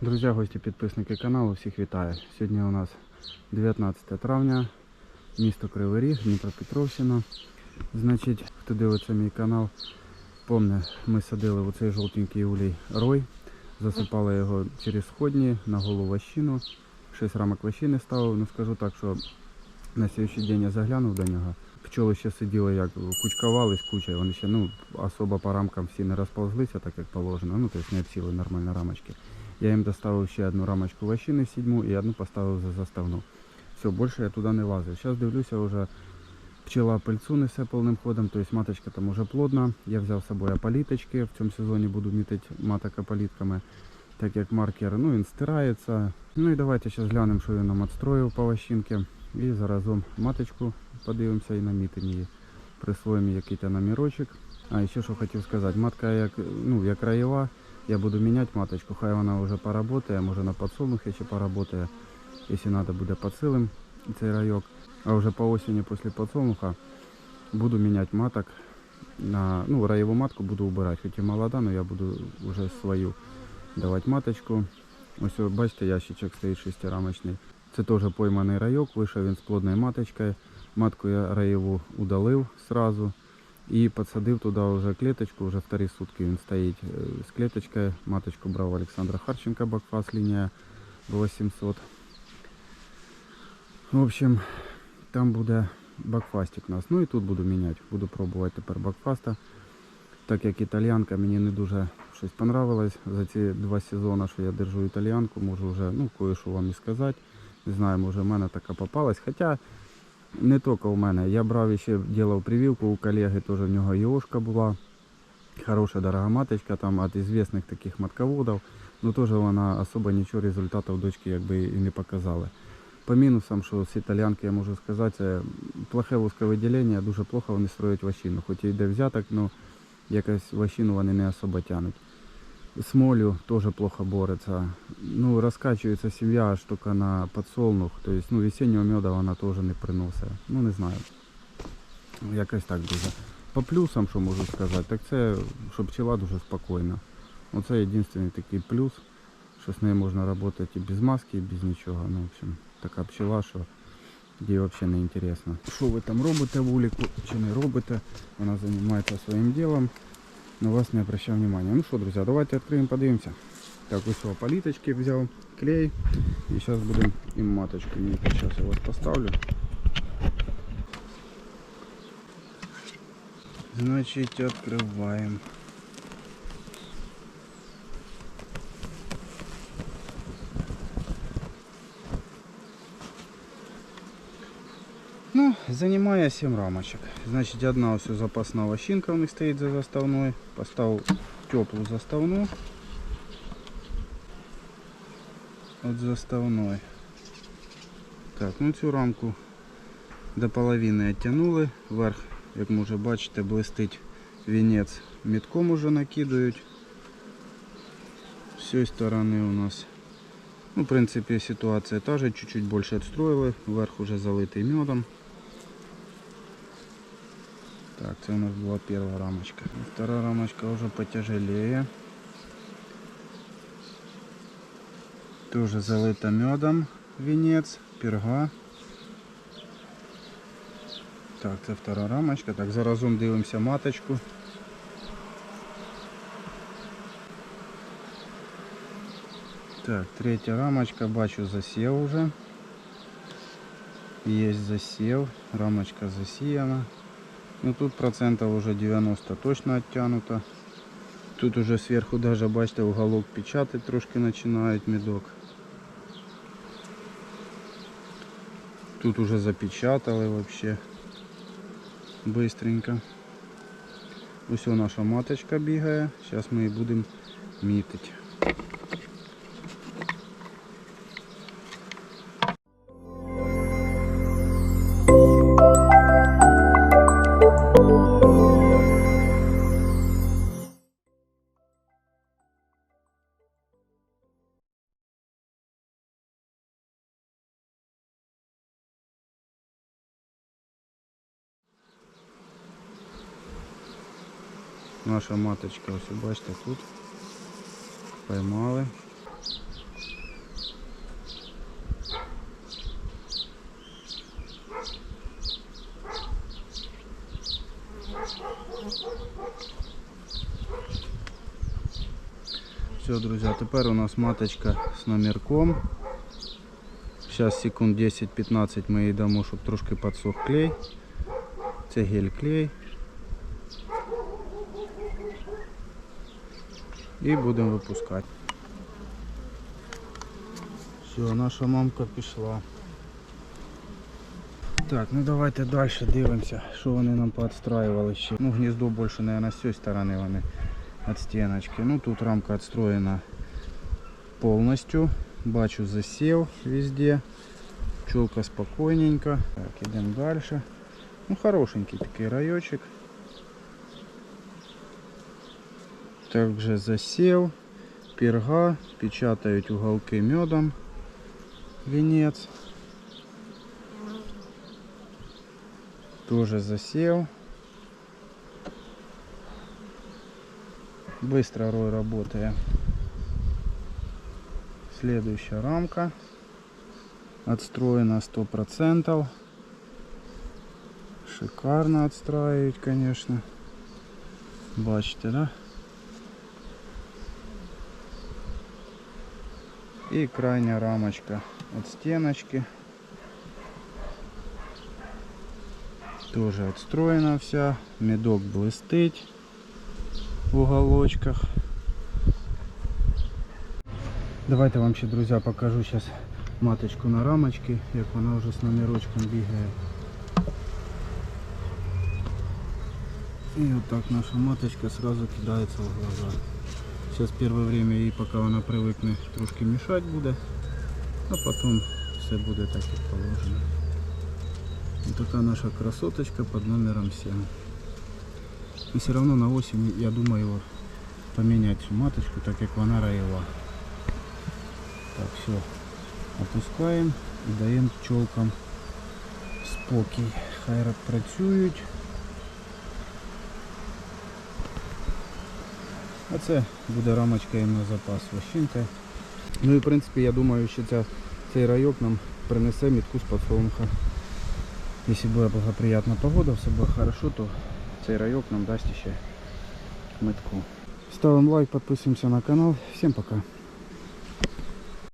Друзі, гості, підписники каналу, всіх вітаю. Сьогодні у нас 19 травня, місто Кривий Ріг, Дніпропетровщина. Значить, хто дивиться мій канал, помне, ми садили у цей жовтенький улей рой, засипали його через сходні на голу ващину. 6 рамок ващини ставив, ну скажу так, що на сьогоднішній день я заглянув до нього. Пчоли ще сиділи, як кучкувались куча, вони ще ну, особо по рамкам всі не розповзлися, так як положено, ну тобто не обсіли нормально рамочки. Я їм доставив ще одну рамочку вощини сідьму і одну поставив за заставну. Все, більше я туди не лазив. Зараз дивлюся, вже пчела пильцу несе повним ходом, тобто маточка там уже плодна. Я взяв з собою аполіточки, в цьому сезоні буду мітити маток аполітками, так як маркер, ну він стирається. Ну і давайте зараз глянемо, що він нам відстроїв по вощинки. І заразом маточку подивимося і намітимо її. Присвоїмо якийсь номерочок. А ще що хотів сказати, матка як, ну, як краєва, я буду міняти маточку, хай вона вже поработає, може на подсолнухе ще поработає, якщо треба буде підсилим цей райок. А вже по осені після подсолнуха буду міняти маток. На, ну, раєву матку буду убирати, хоч і молода, але я буду вже свою давати маточку. Ось бачите, ящичок стоїть шестирамочний. Це теж пойманий райок, вийшов він з плодною маточкою. Матку я раєву удалив сразу. І підсадив туди вже клеточку, вже вторі сутки він стоїть з клеточкою. Маточку брав Олександра Харченка, бакфас лінія 800. В общем, там буде бакфастик у нас. Ну і тут буду міняти. Буду пробувати тепер бакфаста. Так як італіянка мені не дуже щось понравилось за ці два сезони, що я держу італіянку, можу вже ну, кое-що вам і сказати. Не знаю, може в мене така попалась. Хоча не тільки у мене. Я брав ще делав прививку у колеги, теж в нього йошка була. Хороша дорога маточка там від известних таких матководів. Ну теж вона особо нічого результатів дочки якби і не показала. По мінусам, що з італіянки я можу сказати, плохе вузьковиділення, дуже плохо вони строять ващину. Хоч і йде взяток, але якось ващину вони не особо тянуть. С молью тоже плохо борется. Ну, раскачивается семья только на подсолнух. То есть, ну, весеннего меда вона теж не приносить. Ну, не знаю. Якось так дуже. По плюсам, що можу сказати, так це, що пчела дуже спокійна. Оце єдиний такий плюс, що з нею можна працювати і без маски, і без нічого. Ну, в общем, така пчела, що їй взагалі не інтересно. Що ви там робите в уліку чи не робите, вона займається своїм ділом на вас не обращал внимания. Ну что, друзья, давайте откроем, подивимся. Так, ось о, палиточки взял, клей. И сейчас будем им маточку. Сейчас я вас поставлю. Значит, открываем. Ну, занимая 7 рамочек. Значит, одна ось запасна вощинка у них стоїть за заставною. Поставив теплу заставну. От заставної. Так, ну цю рамку до половини оттянули. Вверх, як може бачите, блистить вінець мітком уже накидують. З цієї сторони у нас ну, в принципі, ситуація та же, чуть-чуть більше відстроїли, верх уже залитий медом. Так, це у нас була перша рамочка. Вторая рамочка уже потяжелее. Тоже залита медом венец, перга. Так, це втора рамочка. Так, заразом дивимося маточку. Так, третя рамочка, бачу засів уже. Є засів, рамочка засіяна. Ну тут процентов уже 90 точно оттянуто. Тут уже сверху даже, бачите, уголок печатать трошки починають медок. Тут уже запечатали вообще быстренько. Ось наша маточка бігає. Зараз ми її будемо мітити. наша маточка, ось бачите, тут поймали. Все, друзья, тепер у нас маточка з номерком. Зараз секунд 10-15 ми їй дамо, щоб трошки підсох клей. Це гель клей. І будемо випускати. Все, наша мамка пішла. Так, ну давайте далі дивимося, що вони нам поотстраювали ще. Ну, гніздо більше, мабуть, з цієї сторони вони від стіночки. Ну тут рамка отстроена повністю. Бачу засів везде. Пчелка спокойненько. Так, идем дальше. Ну, хорошенький такий райочек. Также засев. Перга. Печатают уголки медом. Венец. Тоже засел. Быстро рой работает. Следующая рамка. Отстроена 100%. Шикарно отстраивать, конечно. Бачите, да? И крайняя рамочка от стеночки. Тоже отстроена вся. Медок блистить в уголочках. Давайте вам ще, друзі, покажу зараз маточку на рамочці, як вона вже з номерочком бігає. І отак наша маточка сразу кидається в глаза. Сейчас первое время їй, поки вона привикне, трошки мішати буде, а потім все буде так, як положено. І така наша красоточка під номером 7. І все равно на осінь я думаю поміняти цю маточку, так як вона роїла. Так, все. Опускаємо і даємо пчолкам спокій. Хай працюють. А це буде рамочка і на запас вощинка. Ну і в принципі я думаю, що ця, цей райок нам принесе мітку з подсолнуха. Якщо буде благоприятна погода, все буде хорошо, то цей райок нам дасть ще метку. Ставимо лайк, підписуємося на канал. Всім пока.